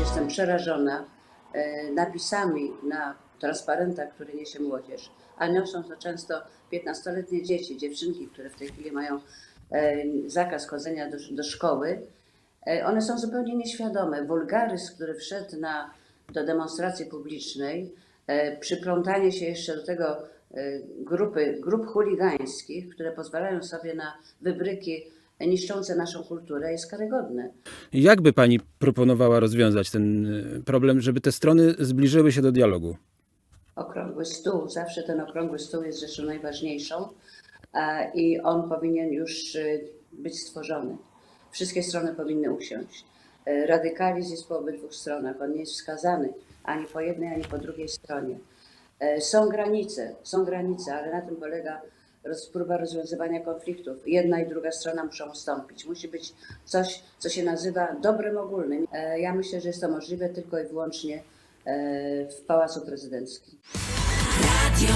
Jestem przerażona e, napisami na transparentach, które niesie młodzież, a niosą to często 15-letnie dzieci, dziewczynki, które w tej chwili mają e, zakaz chodzenia do, do szkoły. E, One są zupełnie nieświadome. Wulgaryzm, który wszedł na, do demonstracji publicznej, przyplątanie się jeszcze do tego grupy, grup chuligańskich, które pozwalają sobie na wybryki niszczące naszą kulturę, jest karygodne. Jak by pani proponowała rozwiązać ten y, problem, żeby te strony zbliżyły się do dialogu? Okrągły stół, zawsze ten okrągły stół jest rzeczą najważniejszą e, i on powinien już y, być stworzony. Wszystkie strony powinny usiąść. E, Radykalizm jest po obydwu stronach, on nie jest wskazany ani po jednej, ani po drugiej stronie. E, Są granice, są granice, ale na tym polega próba rozwiązywania konfliktów. Jedna i druga strona muszą ustąpić. Musi być coś, co się nazywa dobrem ogólnym. E, Ja myślę, że jest to możliwe tylko i wyłącznie e, w Pałacu Prezydenckim. Radio